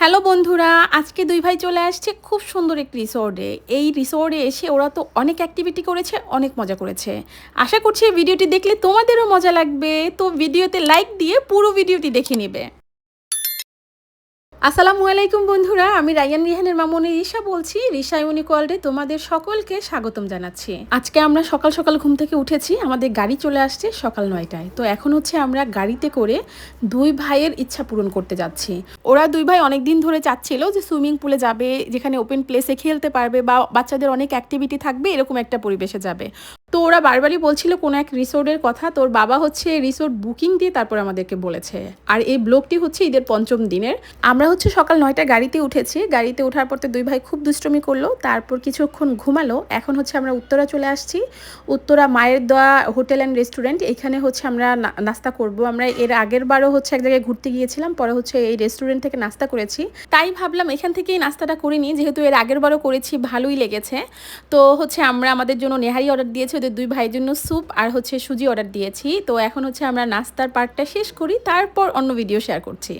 Hello বন্ধুরা, আজকে দুই ভাই চলে আসছে খুব সুন্দর একটি রিসোর্টে। এই রিসোর্টে এসে ওরা তো অনেক অ্যাক্টিভিটি করেছে, অনেক মজা করেছে। আশা করছি ভিডিওটি দেখলে তোমাদেরও মজা লাগবে। তো ভিডিওতে লাইক দিয়ে পুরো ভিডিওটি দেখে নেবে। আসসালামু আলাইকুম বন্ধুরা, আমি রায়ান রিহানের মামনি রিশা বলছি। রিশা ইউনিকোয়ার্ল্ডে তোমাদের সকলকে স্বাগতম জানাচ্ছি। আজকে আমরা সকাল সকাল ঘুম থেকে উঠেছি, আমাদের গাড়ি চলে আসছে সকাল নয়টায়। তো এখন হচ্ছে আমরা গাড়িতে করে দুই ভাইয়ের ইচ্ছা পূরণ করতে যাচ্ছি। ওরা দুই ভাই অনেক দিন ধরে চাচ্ছিল যে সুইমিং পুলে যাবে, যেখানে ওপেন প্লেসে খেলতে পারবে বা বাচ্চাদের অনেক অ্যাক্টিভিটি থাকবে, এরকম একটা পরিবেশে যাবে। তো ওরা বারবারই বলছিল কোনো এক রিসোর্টের কথা। তোর বাবা হচ্ছে রিসোর্ট বুকিং দিয়ে তারপর আমাদেরকে বলেছে। আর এই ব্লগটি হচ্ছে ঈদের পঞ্চম দিনের। আমরা হচ্ছে সকাল নয়টা গাড়িতে উঠেছি। গাড়িতে ওঠার পর তো দুই ভাই খুব দুষ্টমি করল। তারপর কিছুক্ষণ ঘুমালো। এখন হচ্ছে আমরা উত্তরা চলে আসছি। উত্তরা মায়ের দেওয়া হোটেল অ্যান্ড রেস্টুরেন্ট। এখানে হচ্ছে আমরা নাস্তা করব। আমরা এর আগের বারও হচ্ছে এক জায়গায় ঘুরতে গিয়েছিলাম। পরে হচ্ছে এই রেস্টুরেন্ট থেকে নাস্তা করেছি। তাই ভাবলাম এখান থেকেই নাস্তাটা করিনি যেহেতু এর আগের বারও করেছি, ভালোই লেগেছে। তো হচ্ছে আমরা আমাদের জন্য নেহারি অর্ডার দিয়েছি ওদের দুই ভাইয়ের জন্য স্যুপ আর হচ্ছে সুজি অর্ডার দিয়েছি। তো এখন হচ্ছে আমরা নাস্তার পার্টটা শেষ করি, তারপর অন্য ভিডিও শেয়ার করছি।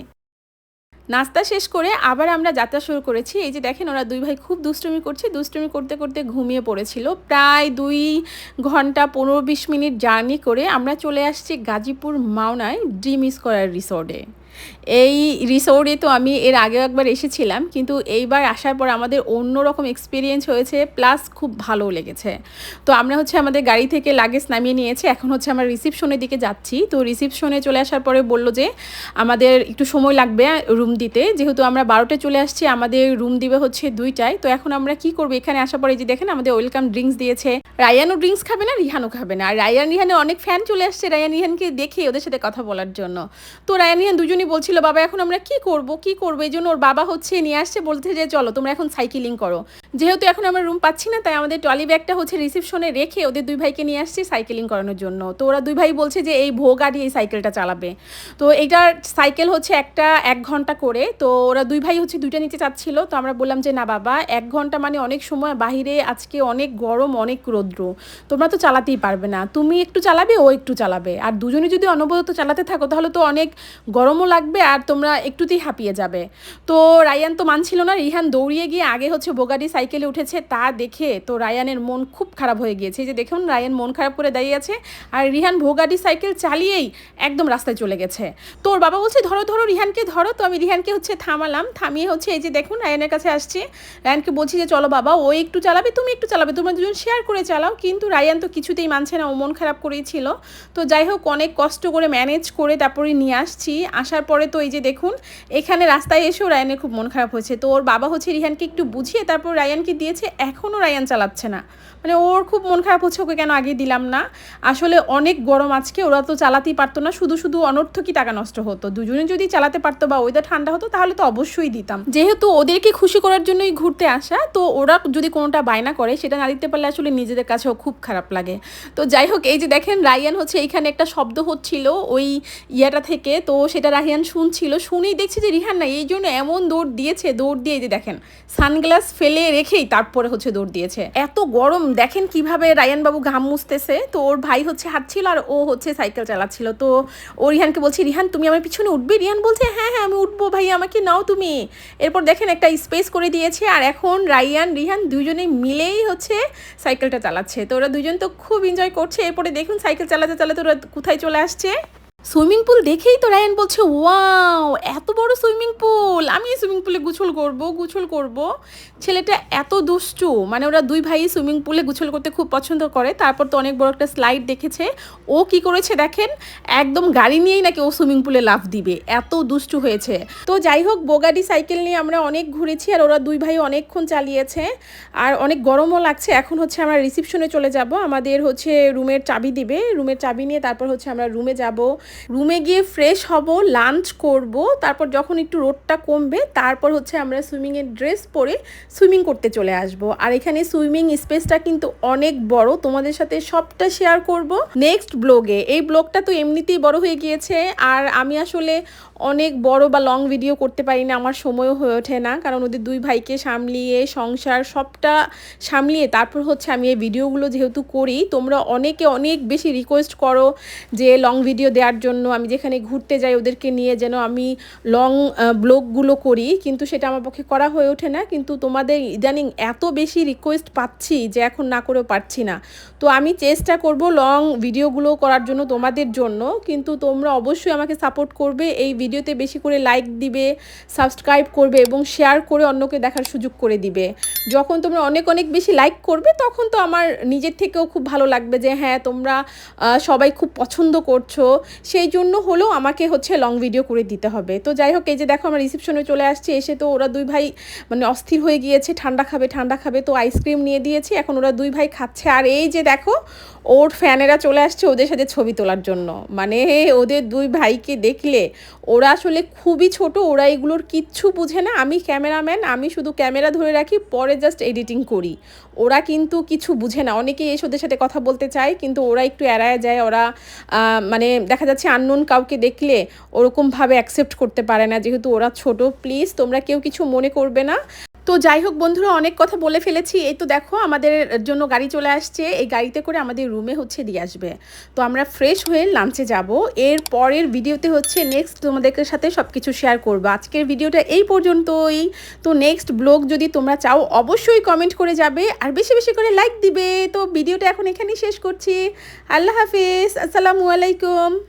নাস্তা শেষ করে আবার আমরা যাত্রা শুরু করেছি। এই যে দেখেন, ওরা দুই ভাই খুব দুষ্টুমি করছে। দুষ্টুমি করতে করতে ঘুমিয়ে পড়েছিল। প্রায় দুই ঘণ্টা পনেরো বিশ মিনিট জার্নি করে আমরা চলে আসছি গাজীপুর মাওনায় ড্রিম স্কয়ার রিসোর্টে। এই রিসোর্টে তো আমি এর আগেও একবার এসেছিলাম, কিন্তু এইবার আসার পর আমাদের অন্যরকম এক্সপিরিয়েন্স হয়েছে প্লাস খুব ভালো লেগেছে। তো আমরা হচ্ছে আমাদের গাড়ি থেকে লাগেজ নামিয়ে নিয়েছি, এখন হচ্ছে আমরা রিসিপশনের দিকে যাচ্ছি। তো রিসিপশনে চলে আসার পরে বলল যে, আমাদের একটু সময় লাগবে রুম দিতে। যেহেতু আমরা বারোটায় চলে আসছি, আমাদের রুম দিবে হচ্ছে দুইটায়। তো এখন আমরা কি করব? এখানে আসার পরে যে দেখেন, আমাদের ওয়েলকাম ড্রিঙ্কস দিয়েছে। রায়ানও ড্রিঙ্কস খাবে না, রিহানও খাবে না। আর রায়ান রিহানের অনেক ফ্যান চলে আসছে, রায়ান, রিহানকে দেখে ওদের সাথে কথা বলার জন্য। তো রায়ান, রিহান দুজনই বলছিল, বাবা, এখন আমরা কি করব? কি করব? এই জন্য ওর বাবা হচ্ছে নিয়ে আসছে বলতে যে, চলো, তোমরা এখন সাইকেলিং করো। যেহেতু এখন আমরা রুম পাচ্ছি না, তাই আমাদের ট্রলি ব্যাগটা হচ্ছে রিসিপশনে রেখে ওদের দুই ভাইকে নিয়ে আসছি সাইকেলিং করানোর জন্য। তো ওরা দুই ভাই বলছে যে, এই ভোগ গাড়ি এই সাইকেলটা চালাবে। তো এইটার সাইকেল হচ্ছে একটা এক ঘণ্টা করে। তো ওরা দুই ভাই হচ্ছে দুইটা নিতে চাচ্ছিল। তো আমরা বললাম যে, না বাবা, এক ঘণ্টা মানে অনেক সময়। বাহিরে আজকে অনেক গরম, অনেক রৌদ্র। তোমরা তো চালাতেই পারবে না। তুমি একটু চালাবে, ও একটু চালাবে। আর দুজনে যদি অনবরত চালাতে থাকো, তাহলে তো অনেক গরমও লাগবে আর তোমরা একটুতেই হাঁপিয়ে যাবে। তো রায়ান তো মানছিল না। রিহান দৌড়িয়ে গিয়ে আগে হচ্ছে বোগাডি সাইকেলে উঠেছে, তা দেখে তো রায়ানের মন খুব খারাপ হয়ে গিয়েছে। যে দেখুন, রায়ান মন খারাপ করে দাঁড়িয়ে আছে আর রিহান ভোগাডি সাইকেল চালিয়েই একদম রাস্তায় চলে গেছে। তো ওর বাবা বলছে, ধরো ধরো, রিহানকে ধরো, তো আমি রিহানকে হচ্ছে থামালাম। থামিয়ে হচ্ছে এই যে দেখুন, রায়ানের কাছে আসছি। রায়ানকে বলছি যে, চলো বাবা, ও একটু চালাবে, তুমি একটু চালাবে, তোমরা দুজন শেয়ার করে চালাও। কিন্তু রায়ান তো কিছুতেই মানছে না, ও মন খারাপ করেই ছিল। তো যাই হোক, অনেক কষ্ট করে ম্যানেজ করে তারপরে নিয়ে আসছি। আসার পরে তো এই যে দেখুন, এখানে রাস্তায় এসেও রায়ানের খুব মন খারাপ হয়েছে। তো ওর বাবা হচ্ছে রিহানকে একটু বুঝিয়ে তারপর রায়ানকে দিয়েছে এখনও রায়ান চালাচ্ছে না। মানে ওর খুব মন খারাপ হচ্ছে, ওকে কেন আগে দিলাম না? আসলে অনেক গরম আজকে, ওরা তো চালাতেই পারতো না। শুধু শুধু অনর্থকই টাকা নষ্ট হতো। দুজনে যদি চালাতে পারতো বা ওয়েদার ঠান্ডা হতো, তাহলে তো অবশ্যই দিতাম। যেহেতু ওদেরকে খুশি করার জন্যই ঘুরতে আসা, তো ওরা যদি কোনোটা বায়না করে, সেটা না দিতে পারলে আসলে নিজেদের কাছেও খুব খারাপ লাগে। তো যাই হোক, এই যে দেখেন, রায়ান হচ্ছে এইখানে একটা শব্দ হচ্ছিল ওই ইয়াটা থেকে। তো সেটা রাহিয়ান শুনছিল। শুনেই দেখছে যে রিহান না, এই জন্য এমন দৌড় দিয়েছে, দৌড় দিয়ে যে দেখেন, সানগ্লাস ফেলে রেখেই তারপরে হচ্ছে দৌড় দিয়েছে। এত গরম, দেখেন কীভাবে রায়ান বাবু ঘাম মুছতেছে। তো ওর ভাই হচ্ছে হাঁটছিল আর ও হচ্ছে সাইকেল চালাচ্ছিল। তো ও রিহানকে বলছি, রিহান, তুমি আমার পিছনে উঠবে? রিহান বলছে হ্যাঁ হ্যাঁ আমি উঠবো ভাই, আমাকে নাও তুমি। এরপর দেখেন একটা স্পেস করে দিয়েছে আর এখন রায়ান, রিহান দুজনে মিলেই হচ্ছে সাইকেলটা চালাচ্ছে। তো ওরা দুজন তো খুব এনজয় করছে। এরপরে দেখুন সাইকেল চালাতে চালাতে ওরা কোথায় চলে আসছে? সুইমিং পুল দেখেই তো রায়ান বলছে, ওয়াও, এত বড় সুইমিং পুল আমি সুইমিং পুলে গুছল করব গুছল করব। ছেলেটা এত দুষ্টু মানে ওরা দুই ভাই সুইমিং পুলে গুছল করতে খুব পছন্দ করে, তারপর তো অনেক বড় একটা স্লাইড দেখেছে। ও কি করেছে দেখেন, একদম গাড়ি নিয়েই নাকি ও সুইমিং পুলে লাফ দিবে, এত দুষ্টু হয়েছে। তো যাই হোক, বোগাডি সাইকেল নিয়ে আমরা অনেক ঘুরেছি, আর ওরা দুই ভাই অনেকক্ষণ চালিয়েছে, আর অনেক গরমও লাগছে। এখন হচ্ছে আমরা রিসিপশনে চলে যাব, আমাদের হচ্ছে রুমের চাবি দিবে, রুমের চাবি নিয়ে তারপর হচ্ছে আমরা রুমে যাব। রুমে গিয়ে ফ্রেশ হব লাঞ্চ করব, তারপর যখন একটু রোডটা কমবে, তারপর হচ্ছে আমরা সুইমিংয়ের ড্রেস পরে সুইমিং করতে চলে আসব। আর এখানে সুইমিং স্পেসটা কিন্তু অনেক বড়, তোমাদের সাথে সবটা শেয়ার করব নেক্সট ব্লগে এই ব্লগটা তো এমনিতেই বড় হয়ে গিয়েছে, আর আমি আসলে অনেক বড় বা লং ভিডিও করতে পারি না আমার সময়ও হয়ে ওঠে না। কারণ ওদের দুই ভাইকে সামলিয়ে, সংসার সবটা সামলিয়ে তারপর হচ্ছে আমি এই ভিডিওগুলো যেহেতু করি, তোমরা অনেকে অনেক বেশি রিকোয়েস্ট করো যে লং ভিডিও দেওয়ার জন্য। আমি যেখানে ঘুরতে যাই ওদেরকে নিয়ে যেন আমি লং ব্লগগুলো করি। কিন্তু সেটা আমার পক্ষে করা হয়ে ওঠে না। কিন্তু তোমাদের ইদানিং এত বেশি রিকোয়েস্ট পাচ্ছি যে এখন না করেও পারছি না। তো আমি চেষ্টা করব লং ভিডিওগুলো করার জন্য তোমাদের জন্য। কিন্তু তোমরা অবশ্যই আমাকে সাপোর্ট করবে এই ভিডিওতে বেশি করে লাইক দিবে সাবস্ক্রাইব করবে এবং শেয়ার করে অন্যকে দেখার সুযোগ করে দিবে। যখন তোমরা অনেক অনেক বেশি লাইক করবে, তখন তো আমার নিজের থেকেও খুব ভালো লাগবে যে হ্যাঁ তোমরা সবাই খুব পছন্দ করছ। সেই জন্য হলেও আমাকে হচ্ছে লং ভিডিও করে দিতে হবে। তো যাই হোক, এই যে দেখো আমার রিসেপশনে চলে আসছে, এসে তো ওরা দুই ভাই মানে অস্থির হয়ে গিয়েছে, ঠান্ডা খাবে ঠান্ডা খাবে, তো আইসক্রিম নিয়ে দিয়েছি, এখন ওরা দুই ভাই খাচ্ছে। আর এই যে দেখো, ওর ফ্যানেরা চলে আসছে ওদের সাথে ছবি তোলার জন্য। মানে ওদের দুই ভাইকে দেখলে ওরা আসলে খুবই ছোট, ওরা এগুলোর কিচ্ছু বুঝে না। আমি ক্যামেরাম্যান, আমি শুধু ক্যামেরা ধরে রাখি, পরে জাস্ট এডিটিং করি। ওরা কিন্তু কিছু বুঝে না। অনেকেই এসে ওদের সাথে কথা বলতে চায়, কিন্তু ওরা একটু এড়ায় যায়। ওরা মানে দেখা যাচ্ছে আননোন কাউকে দেখলে ওরকমভাবে অ্যাকসেপ্ট করতে পারে না। যেহেতু ওরা ছোট প্লিজ তোমরা কেউ কিছু মনে করবে না। তো যাই হোক বন্ধুরা, অনেক কথা বলে ফেলেছি। এই তো দেখো, আমাদের জন্য গাড়ি চলে আসছে। এই গাড়িতে করে আমাদের রুমে হচ্ছে দিয়ে আসবে। তো আমরা ফ্রেশ হয়ে লাঞ্চে যাব। এর পরের ভিডিওতে হচ্ছে নেক্সট তোমাদের সাথে সব কিছু শেয়ার করব। আজকের ভিডিওটা এই পর্যন্তই। তো নেক্সট ব্লগ যদি তোমরা চাও, অবশ্যই কমেন্ট করে যাবে। আর বেশি বেশি করে লাইক দিবে। তো ভিডিওটা এখন এখানেই শেষ করছি। আল্লাহ হাফিজ। আসসালামু আলাইকুম।